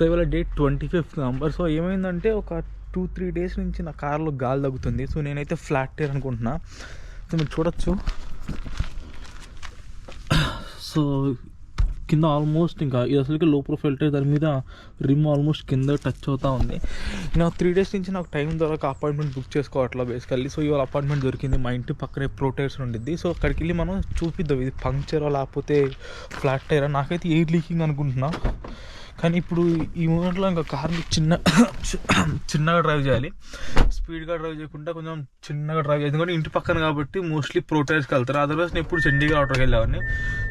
So ఇవాళ date twenty fifth November so ఏమైందంటే ఒక టూ త్రీ డేస్ నుంచి నా కార్లో గాలి తగ్గుతుంది. సో నేనైతే ఫ్లాట్ టైర్ అనుకుంటున్నా. సో మీరు చూడొచ్చు. సో కింద ఆల్మోస్ట్ ఇంకా ఇది అసలుకి లో ప్రొఫైల్ టైర్. దాని మీద రిమ్ ఆల్మోస్ట్ కింద టచ్ అవుతా ఉంది. నాకు త్రీ డేస్ నుంచి నాకు టైం దొరక అపాయింట్మెంట్ బుక్ చేసుకోవట్లా బేసికల్లీ సో ఇవాళ అపాయింట్మెంట్ దొరికింది మా ఇంటి పక్కనే ప్రోటైర్స్ ఉండిద్ది. సో అక్కడికి వెళ్ళి మనం చూపిద్దాం. ఇది పంక్చరా లేకపోతే ఫ్లాట్ టైరా నాకైతే ఎయిర్ లీకింగ్ అనుకుంటున్నా. కానీ ఇప్పుడు ఈ మూమెంట్లో ఇంకా కార్ని చిన్న చిన్నగా డ్రైవ్ చేయాలి. స్పీడ్గా డ్రైవ్ చేయకుండా కొంచెం చిన్నగా డ్రైవ్ చేయాలి. ఎందుకంటే ఇంటి పక్కన కాబట్టి మోస్ట్లీ ప్రోటైర్స్కి వెళ్తారు. అదర్వైజ్ నేను ఇప్పుడు చండీగఢ్ ఆటోకి వెళ్ళేవాడిని.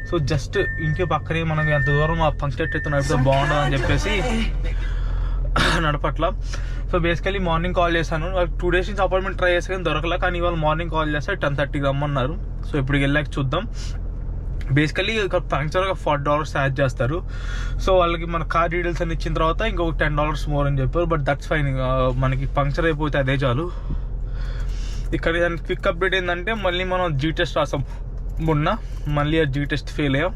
సో జస్ట్ ఇంటి పక్కనే మనకి ఎంత దూరం ఆ పంక్చర్ అయితే నడిపితే బాగుంటుంది అని చెప్పేసి నడపట్ల. సో బేసికలీ మార్నింగ్ కాల్ చేశాను. టూ డేస్ నుంచి అపాయింట్మెంట్ ట్రై చేస్తే కానీ దొరకలే. కానీ ఇవాళ మార్నింగ్ కాల్ చేస్తే టెన్ థర్టీకి రమ్మన్నారు. సో ఇప్పుడు వెళ్ళాక చూద్దాం. బేసికలీ పంక్చర్ ఒక ఫార్టీ డాలర్స్ యాడ్ చేస్తారు. సో వాళ్ళకి మన కార్ డీటెయిల్స్ అని ఇచ్చిన తర్వాత ఇంకొక టెన్ డాలర్స్ మోర్ అని చెప్పారు. బట్ దట్స్ ఫైన్ మనకి పంక్చర్ అయిపోతే అదే చాలు. ఇక్కడ దానికి క్విక్ అప్డేట్ ఏంటంటే మళ్ళీ మనం జీ టెస్ట్ రాసాం. మొన్న మళ్ళీ ఆ జీ టెస్ట్ ఫెయిల్ అయ్యాం.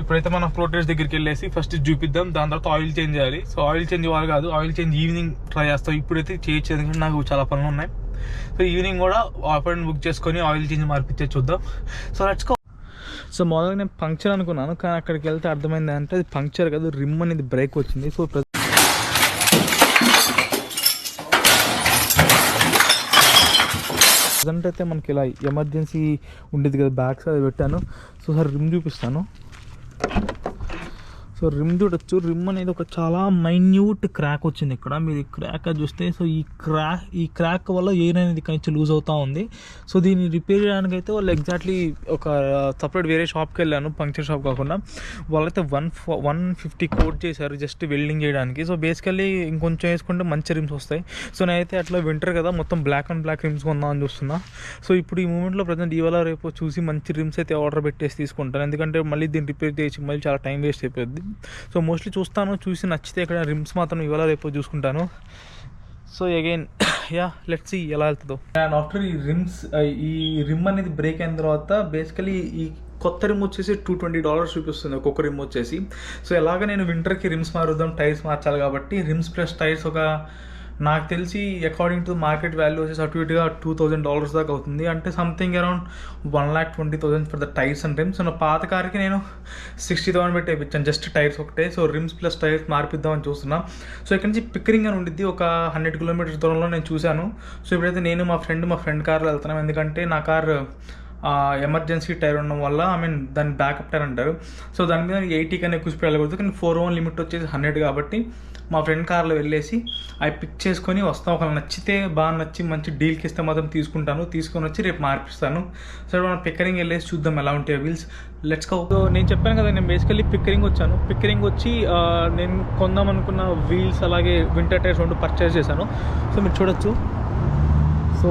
ఇప్పుడైతే మనం ప్రోటెస్ట్ దగ్గరికి వెళ్ళేసి ఫస్ట్ చూపిద్దాం. దాని తర్వాత ఆయిల్ చేంజ్ చేయాలి. సో ఆయిల్ చేంజ్ ఇవ్వాలి కాదు. ఆయిల్ చేంజ్ ఈవినింగ్ ట్రై చేస్తాం. ఇప్పుడైతే చేయొచ్చు. ఎందుకంటే నాకు చాలా పనులు ఉన్నాయి. సో ఈవినింగ్ కూడా అపాయింట్మెంట్ బుక్ చేసుకొని ఆయిల్ చేంజ్ మార్పిచ్చే చూద్దాం. సో లెట్స్ సో మొదలుగా నేను పంక్చర్ అనుకున్నాను కానీ అక్కడికి వెళ్తే అర్థమైంది అంటే అది పంక్చర్ కాదు రిమ్ అనేది బ్రేక్ వచ్చింది. సో ప్రజెంట్ అయితే మనకి ఇలా ఎమర్జెన్సీ ఉండేది కదా బ్యాగ్స్ అది పెట్టాను. సో సార్ రిమ్ చూపిస్తాను. సో రిమ్ చూడొచ్చు. రిమ్ అనేది ఒక చాలా మైన్యూట్ క్రాక్ వచ్చింది ఇక్కడ. మీరు ఈ క్రాక్ చూస్తే సో ఈ క్రాక్ ఈ క్రాక్ వల్ల ఎయిర్ అనేది ఇక్కడ నుంచి లూజ్ అవుతూ ఉంది. సో దీన్ని రిపేర్ చేయడానికి అయితే వాళ్ళు ఎగ్జాక్ట్లీ ఒక సపరేట్ వేరే షాప్కి వెళ్ళాను. పంక్చర్ షాప్ కాకుండా. వాళ్ళైతే వన్ వన్ ఫిఫ్టీ కోట్ చేశారు జస్ట్ వెల్డింగ్ చేయడానికి. సో బేసికల్లీ ఇంకొంచెం వేసుకుంటే మంచి రిమ్స్ వస్తాయి. సో నేనైతే అట్లా వింటర్ కదా మొత్తం బ్లాక్ అండ్ బ్లాక్ రిమ్స్ కొందామని చూస్తున్నా. సో ఇప్పుడు ఈ మూమెంట్లో ప్రజెంట్ ఇవాళ రేపు చూసి మంచి రిమ్స్ అయితే ఆర్డర్ పెట్టేసి తీసుకుంటాను. ఎందుకంటే మళ్ళీ దీన్ని రిపేర్ చేసి మళ్ళీ చాలా టైం వేస్ట్ అయిపోద్ది. సో మోస్ట్లీ చూస్తాను చూసి నచ్చితే ఇక్కడ రిమ్స్ మాత్రం ఇవాళ రేపు చూసుకుంటాను. So again yeah let's see ఎలా వెళ్తుందో. అండ్ ఆఫ్టర్ ఈ రిమ్స్ ఈ రిమ్ అనేది బ్రేక్ అయిన తర్వాత బేసికలీ ఈ కొత్త రిమ్ వచ్చేసి టూ ట్వంటీ డాలర్స్ చూపిస్తుంది ఒక్కొక్క రిమ్ వచ్చేసి. సో ఎలాగ నేను వింటర్కి రిమ్స్ మారుద్దాం టైర్స్ మార్చాలి కాబట్టి రిమ్స్ ప్లస్ టైర్స్ ఒక నాకు తెలిసి అకార్డింగ్ టు మార్కెట్ వాల్యూ వచ్చేసి అటు ఇటుగా టూ థౌజండ్ డాలర్స్ దాకా అవుతుంది. అంటే something around one lakh twenty thousand for the tyres and rims నా పాత కార్కి నేను సిక్స్టీ థౌసండ్ పెట్టి వేయించాను జస్ట్ టైర్స్ ఒకటే. సో రిమ్స్ ప్లస్ టైర్స్ మార్పిద్దామని చూస్తున్నా. సో ఇక్కడ నుంచి పిక్కరింగ్ అని ఉండిద్ది. ఒక హండ్రెడ్ కిలోమీటర్స్ దూరంలో నేను చూశాను. సో ఇప్పుడైతే నేను మా ఫ్రెండ్ మా ఫ్రెండ్ కార్లో వెళ్తున్నాం. ఎందుకంటే నా కార్ ఎమర్జెన్సీ టైర్ ఉండడం వల్ల ఐ మీన్ దాన్ని బ్యాకప్ టైర్ అంటారు. సో దాని మీద ఎయిటీ కన్నా ఎక్కువ స్పీడ్ వెళ్ళకూడదు. కానీ ఫోర్ ఓన్ లిమిట్ వచ్చేసి హండ్రెడ్ కాబట్టి మా ఫ్రెండ్ కార్లో వెళ్ళేసి అవి పిక్ చేసుకొని వస్తాం. ఒకవేళ నచ్చితే బాగా నచ్చి మంచి డీల్కి ఇస్తే మాత్రం తీసుకుంటాను. తీసుకొని వచ్చి రేపు మార్పిస్తాను. సరే మనం పిక్కరింగ్ వెళ్ళేసి చూద్దాం ఎలా ఉంటాయి వీల్స్. లెట్స్ కో నేను చెప్పాను కదా నేను బేసికల్లీ పిక్కరింగ్ వచ్చాను. పిక్కరింగ్ వచ్చి నేను కొందాం అనుకున్న వీల్స్ అలాగే వింటర్ టైర్స్ రెండు పర్చేస్ చేశాను. సో మీరు చూడొచ్చు. సో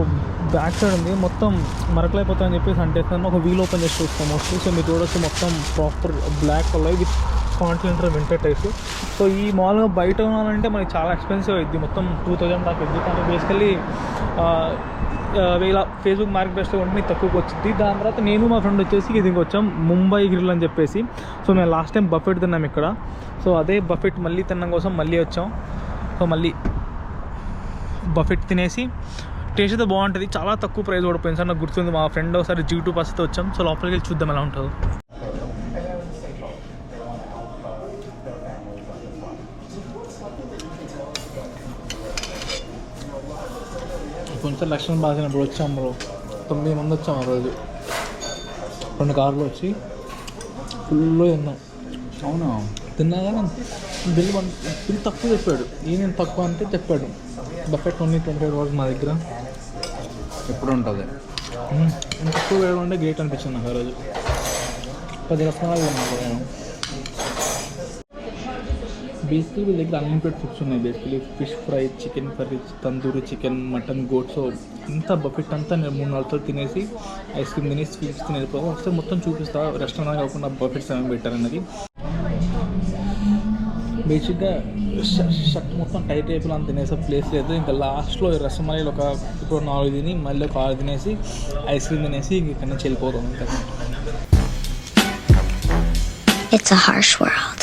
బ్యాక్ సైడ్ ఉంది. మొత్తం మరకలైపోతాయని చెప్పేసి అంటే ఒక వీల్ ఓపెన్ చేసి చూస్తాం మోస్ట్లీ సో మీరు చూడొచ్చు మొత్తం proper black colour with Continental winter types so ఈ మామూలుగా బయట ఉన్నానంటే మనకి చాలా ఎక్స్పెన్సివ్ అయింది మొత్తం టూ థౌజండ్ దాకా అయింది కానీ బేసికల్లీ ఇలా ఫేస్బుక్ మార్కెట్ బెస్ట్లో ఉంటే మీకు తక్కువకి వచ్చింది దాని తర్వాత నేను మా ఫ్రెండ్ వచ్చేసి దీనికి వచ్చాం ముంబై గ్రిల్ అని చెప్పేసి. సో మేము లాస్ట్ టైం బఫెట్ తిన్నాం ఇక్కడ. సో అదే బఫెట్ మళ్ళీ తినడం కోసం మళ్ళీ వచ్చాం. సో మళ్ళీ బఫెట్ తినేసి టేస్ట్ అయితే బాగుంటుంది. చాలా తక్కువ ప్రైస్ పడిపోయింది సార్ నాకు గుర్తుంది. మా ఫ్రెండ్ ఒకసారి జీ టూ బస్తో వచ్చాం. సో లోపలికి వెళ్ళి చూద్దాం ఎలా ఉంటుందో. కొంచెం లక్షణం బాసినప్పుడు వచ్చాం బ్రో. తొమ్మిది మంది వచ్చాం ఆ రోజు. రెండు కార్లు వచ్చి ఫుల్ తిన్నాం. అవునా? తిన్నా కానీ బిల్ బిల్ తక్కువ చెప్పాడు. ఈయన తక్కువ అంటే చెప్పాడు. Buffet only twenty five dollars మా దగ్గర. ఎప్పుడు ఉంటుంది ఎక్కువ నేను వేయడం అంటే గ్రేట్ అనిపించింది నాకు రోజు. పది రసనాలు నేను బేసికలీ వీళ్ళ దగ్గర అన్లిమిటెడ్ ఫుడ్స్ ఉన్నాయి. Basically fish fry chicken curry tandoori chicken mutton goats so buffet అంతా నేను మూడు నాలుగుతో తినేసి ఐస్ క్రీమ్ తినేసి స్వీట్స్ తిని ఒకసారి మొత్తం చూపిస్తా. రెస్టారెంట్ కాకుండా బఫెట్స్ ఏమేమి పెట్టారన్నది. బేసిక్గా షర్ట్ మొత్తం టైట్ అయిపోయిన అంత తినేసే ప్లేస్ లేదు ఇంకా లాస్ట్లో ఈ రసమలైలు ఒక ఇప్పుడు నాలుగు తిని మళ్ళీ ఒక ఆరు తినేసి ఐస్ క్రీమ్ తినేసి ఇంక ఇక్కడ నుంచి వెళ్ళిపోతాం ఇంకా It's a harsh world.